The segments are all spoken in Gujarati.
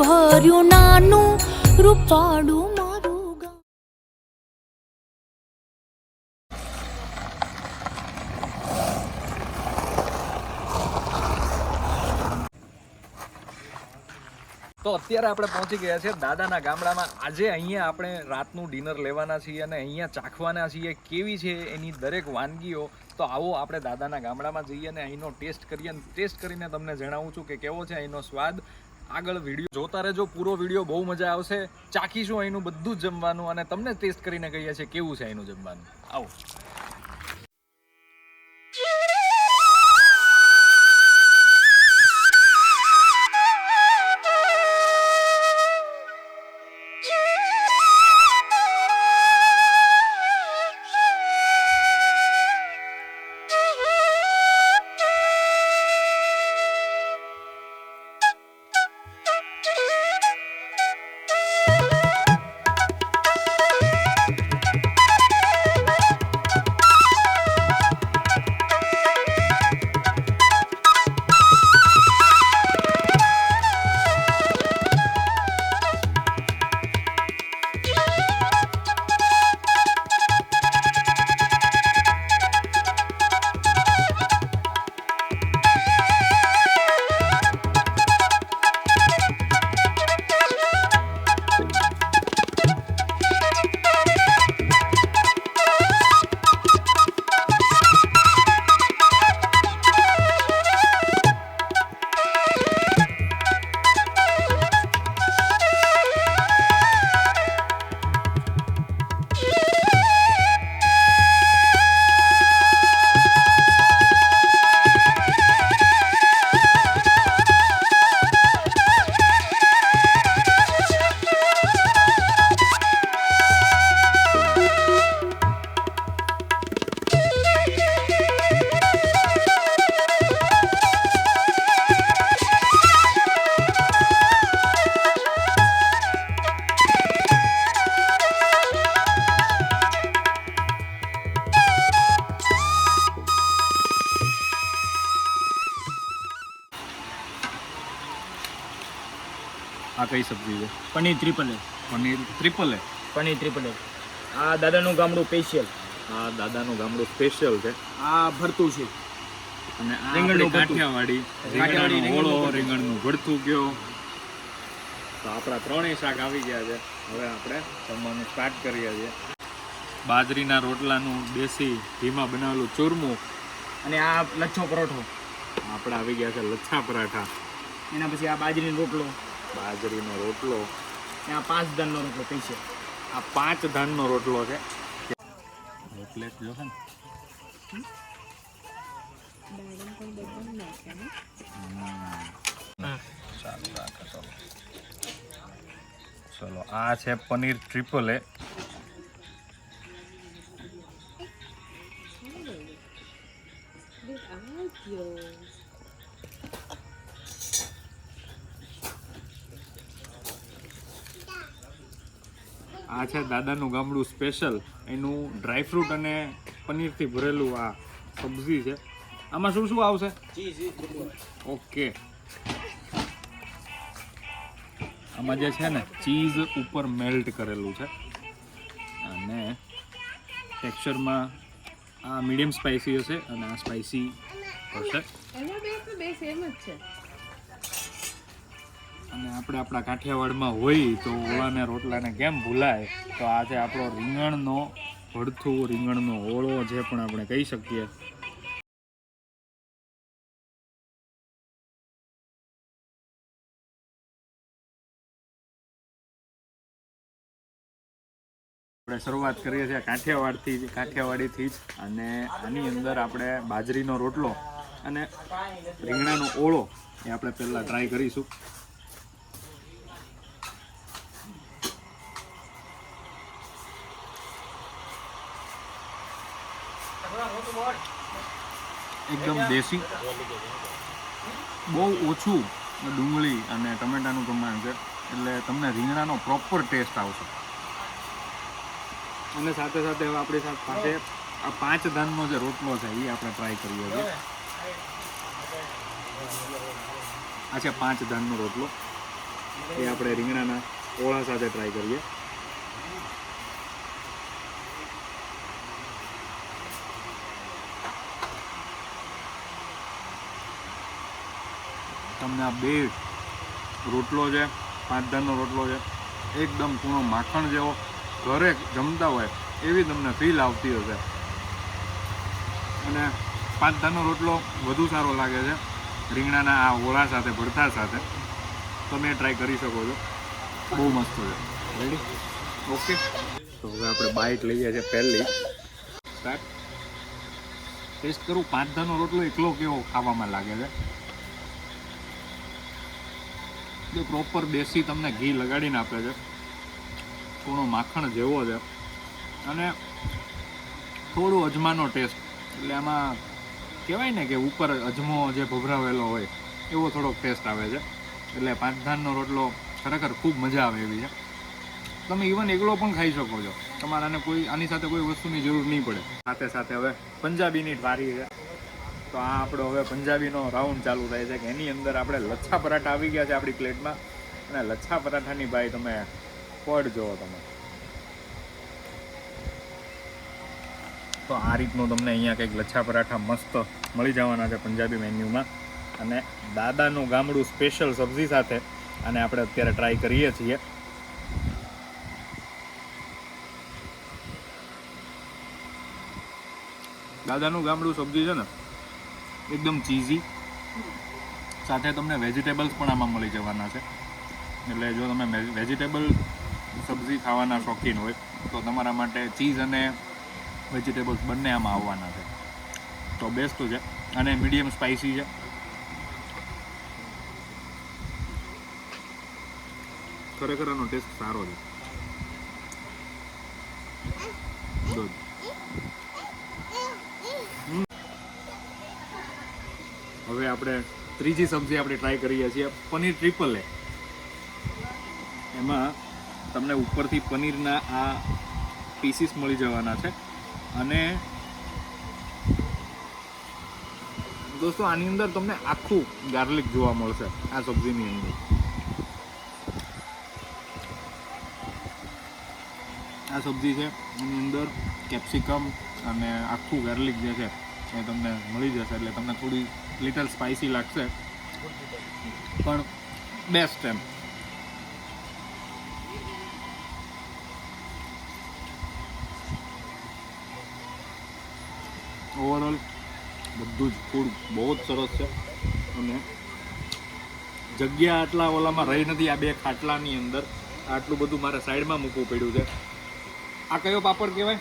ભર્યું નાનું રૂપાડું તો અત્યારે આપણે પહોંચી ગયા છે દાદાના ગામડામાં. આજે અહીંયા આપણે રાતનું ડિનર લેવાના છીએ અને અહીંયા ચાખવાના છીએ. કેવી છે એની દરેક વાનગીઓ? તો આવો આપણે દાદાના ગામડામાં જઈએ અને અહીંનો ટેસ્ટ કરીએ. અને ટેસ્ટ કરીને તમને જણાવું છું કે કેવો છે અહીંનો સ્વાદ. આગળ વીડિયો જોતા રહેજો, પૂરો વીડિયો બહુ મજા આવશે. ચાખીશું અહીંનું બધું જ જમવાનું અને તમને ટેસ્ટ કરીને કહીએ છીએ કેવું છે અહીંનું જમવાનું. આવો. કઈ સબ્જી છે? Paneer triple egg paneer triple paneer triple egg આ દાદાનું ગામડું સ્પેશિયલ આ દાદાનું ગામડું સ્પેશિયલ છે. આ ભરતું છે. અને આ રીંગણનું કાઠિયાવાડી કાઠિયાવાડી ઓળો રીંગણનું ભરતું. રીંગણનું ભરતું ગયો. તો આપણા ત્રણેય શાક આવી ગયા છે. હવે આપણે જમવાનું સ્ટાર્ટ કરીએ છીએ. બાજરીના રોટલાનું દેશી ઘીમાં બનાવેલું ચૂરમું. અને આ લચ્છો પરોઠો. આપણે આવી ગયા છે લચ્છા પરાઠા. એના પછી આ બાજરીનો રોટલો. બાજરીનો રોટલો. અને આ પાંચ ધાનનો રોટલો છે આ પાંચ ધાનનો રોટલો છે. રોટલે જો છે ને. ચાલુ રાખો ચલો. ચલો આ છે પનીર ટ્રિપલ એ. છે દાદાનું ગામડું સ્પેશિયલ એનું ડ્રાયફ્રૂટ અને પનીરથી ભરેલું આ સબ્જી છે. આમાં શું શું આવશે? ઓકે. આમાં જે છે ને ચીઝ ઉપર મેલ્ટ કરેલું છે. અને ટેક્સચરમાં આ મીડિયમ સ્પાઇસી હશે અને આ સ્પાઇસી હશે. બે સેમ જ છે. અને આપણે આપણા કાઠિયાવાડમાં હોય તો ઓળાને રોટલાને કેમ ભૂલાય? તો આજે આપણો રીંગણનો ભડથું રીંગણનો ઓળો જે પણ આપણે કહી શકીએ. આપણે શરૂઆત કરીએ છીએ કાઠિયાવાડથી જ, કાઠિયાવાડીથી જ. અને આની અંદર આપણે બાજરીનો રોટલો અને રીંગણાનો ઓળો એ આપણે પહેલાં ટ્રાય કરીશું. એકદમ દેશી. બહુ ઓછું ડુંગળી અને ટમેટાનું પ્રમાણ છે. એટલે તમને રીંગણાનો પ્રોપર ટેસ્ટ આવશે. અને સાથે સાથે હવે આપણી સાથે પાસે આ પાંચ ધાનનો જે રોટલો છે એ આપણે ટ્રાય કરીએ છીએ. આ છે પાંચ ધાનનો રોટલો. એ આપણે રીંગણાના ઓળા સાથે ટ્રાય કરીએ. તમને આ બે રોટલો છે, પાંચ ધાનનો રોટલો છે, એકદમ કૂણો માખણ જેવો, ઘરે જમતા હોય એવી તમને ફીલ આવતી હશે. અને પાંચ ધાનનો રોટલો વધુ સારો લાગે છે, રીંગણાના આ ઓળા સાથે ભરતા સાથે. તમે ટ્રાય કરી શકો છો. બહુ મસ્ત છે. રેડી ઓકે તો હવે આપણે બાઇટ લઈએ છીએ પહેલી. સાહેબ ટેસ્ટ કરું. પાંચ ધાનનો રોટલો એકલો કેવો ખાવામાં લાગે છે? જે પ્રોપર દેશી તમને ઘી લગાડીને આપે છે. થોડો માખણ જેવો છે. અને થોડું અજમાનો ટેસ્ટ એટલે આમાં કહેવાય ને કે ઉપર અજમો જે ભભરાવેલો હોય, એવો થોડોક ટેસ્ટ આવે છે. એટલે પાંચધાનનો રોટલો ખરેખર ખૂબ મજા આવે એવી છે. તમે ઇવન એકલો પણ ખાઈ શકો છો. તમારે આને કોઈ, આની સાથે કોઈ વસ્તુની જરૂર નહીં પડે. સાથે સાથે હવે પંજાબીની વારી છે. તો આ આપણો હવે પંજાબીનો રાઉન્ડ ચાલુ થાય છે, કે એની અંદર આપણે લચ્છા પરાઠા આવી ગયા છે આપણી પ્લેટમાં. અને લચ્છા પરાઠાની ભાઈ તમે પડ જુઓ તમે. તો આ રીતનું તમને અહીંયા કંઈક લચ્છા પરાઠા મસ્ત મળી જવાના છે પંજાબી મેન્યુમાં. અને દાદાનું ગામડું સ્પેશિયલ સબ્જી સાથે અને આપણે અત્યારે ટ્રાય કરીએ છીએ. દાદાનું ગામડું સબ્જી છે ને? એકદમ ચીઝી સાથે તમને વેજીટેબલ્સ પણ આમાં મળી જવાના છે. એટલે જો તમે વેજીટેબલ સબ્જી ખાવાના શોખીન હોય, તો તમારા માટે ચીઝ અને વેજીટેબલ્સ બંને આમાં આવવાના છે. તો બેસ્ટ છે અને મીડિયમ સ્પાઇસી છે. ખરેખર આનો ટેસ્ટ સારો છે. Good. હવે આપણે ત્રીજી સબ્જી આપણે ટ્રાય કરીએ છીએ પનીર ટ્રિપલ એ એમાં તમને ઉપરથી પનીરના આ પીસીસ મળી જવાના છે. અને દોસ્તો, આની અંદર તમને આખું ગાર્લિક જોવા મળશે આ સબ્જીની અંદર. આ સબ્જી છે, એની અંદર કેપ્સિકમ અને આખું ગાર્લિક જે છે, એ તમને મળી જશે, એટલે તમને થોડી લિટલ સ્પાઇસી લાગશે. પણ બેસ્ટ એમ. ઓવરઓલ બધું જ ફૂડ બહુ જ સરસ છે. અને જગ્યા આટલા ઓલામાં રહી નથી આ બે ખાટલાની અંદર. આટલું બધું મારે સાઈડમાં મૂકવું પડ્યું છે. આ કયો પાપડ કહેવાય?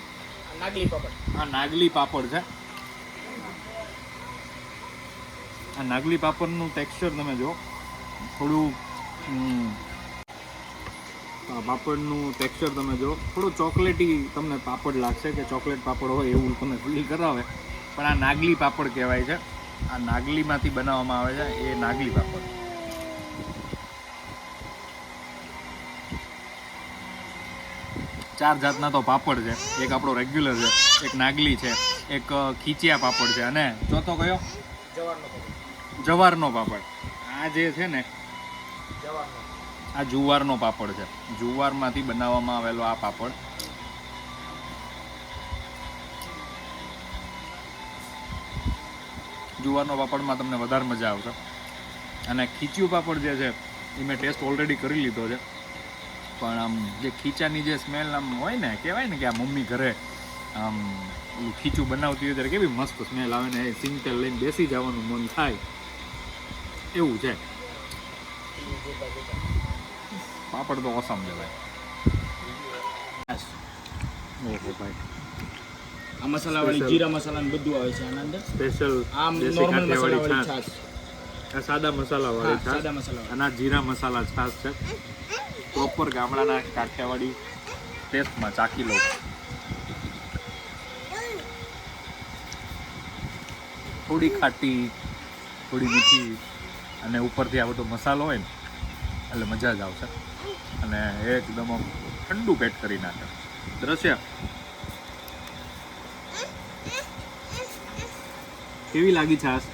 નાગલી પાપડ. આ નાગલી પાપડ છે. આ નાગલી પાપડનું ટેક્સચર તમે જો થોડું પાપડનું ટેક્સચર તમે જો થોડું ચોકલેટી તમને પાપડ લાગશે કે ચોકલેટ પાપડ હોય એવું તમને ફીલ કરાવે. પણ આ નાગલી પાપડ કહેવાય છે. આ નાગલીમાંથી બનાવવામાં આવે છે. એ નાગલી પાપડ. ચાર જાતના તો પાપડ છે. એક આપણો રેગ્યુલર છે, એક નાગલી છે, એક ખીચિયા પાપડ છે. અને ચોથો કયો? જવારનો પાપડ. જવારનો પાપડ. આ જે છે ને જવારનો. આ જુવારનો પાપડ છે. જુવારમાંથી બનાવવામાં આવેલો આ પાપડ. જુવારનો પાપડમાં તમને વધારે મજા આવશે. અને ખીચ્યું પાપડ જે છે એ મેં ટેસ્ટ ઓલરેડી કરી લીધો છે. પણ આમ જે ખીચાની જે સ્મેલ આમ હોય ને કહેવાય ને કે આ મમ્મી ઘરે આમ ખીચું બનાવતી હોય ત્યારે કેવી મસ્ત સ્મેલ આવે ને એ સિંગ તેલ લઈને બેસી જવાનું મન થાય. એવું છે. પાપડ તો ઓસમ છે ભાઈ. ઓહો ભાઈ આ મસાલાવાળી. જીરા મસાલા ને બધું આવે છે આના અંદર. સ્પેશિયલ આમ નોર્મલ કાઠિયાવાડી મસાલાવાળી છાશ. આ સાદા મસાલા વાળી છાશ. સાદા મસાલા અને આ જીરા મસાલા છાશ છે. પ્રોપર ગામડાના કાઠિયાવાડી ટેસ્ટમાં ચાખી લો. થોડી ખાટી થોડી મીઠી. અને ઉપરથી આ બધો મસાલો હોય ને, એટલે મજા જ આવશે. અને એકદમ ઠંડુ પેટ કરી નાખે. દ્રશ્ય. કેવી લાગી છાશ?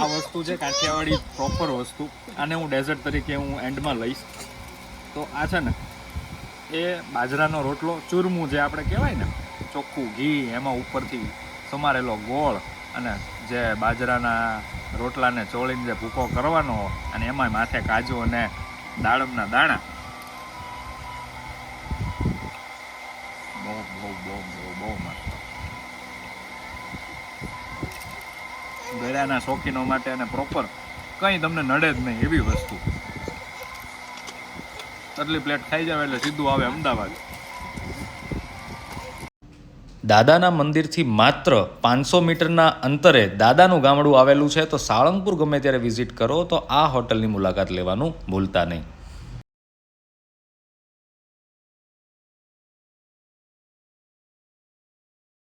આ વસ્તુ છે કાઠિયાવાડી પ્રોપર વસ્તુ. આને હું ડેઝર્ટ તરીકે હું એન્ડમાં લઈશ. તો આ છે ને, એ બાજરાનો રોટલો, ચૂરમું જે આપણે કહેવાય ને ચોખ્ખું ઘી એમાં ઉપરથી સમારેલો ગોળ અને જે બાજરાના રોટલાને ચોળીને જે ભૂકો કરવાનો અને એમાં માથે કાજુ અને દાડમના દાણા. બહુ બહુ બહુ બહુ બહુ મસ્ત. ગળાના શોખીનો માટે અને પ્રોપર કંઈ તમને નડે જ નહીં એવી વસ્તુ. આટલી પ્લેટ ખાઈ જાવ એટલે સીધું આવે અમદાવાદ. દાદાના મંદિરથી માત્ર પાંચસો મીટરના અંતરે દાદાનું ગામડું આવેલું છે, તો સાળંગપુર ગમે ત્યારે વિઝિટ કરો, તો આ હોટલની મુલાકાત લેવાનું ભૂલતા નહીં.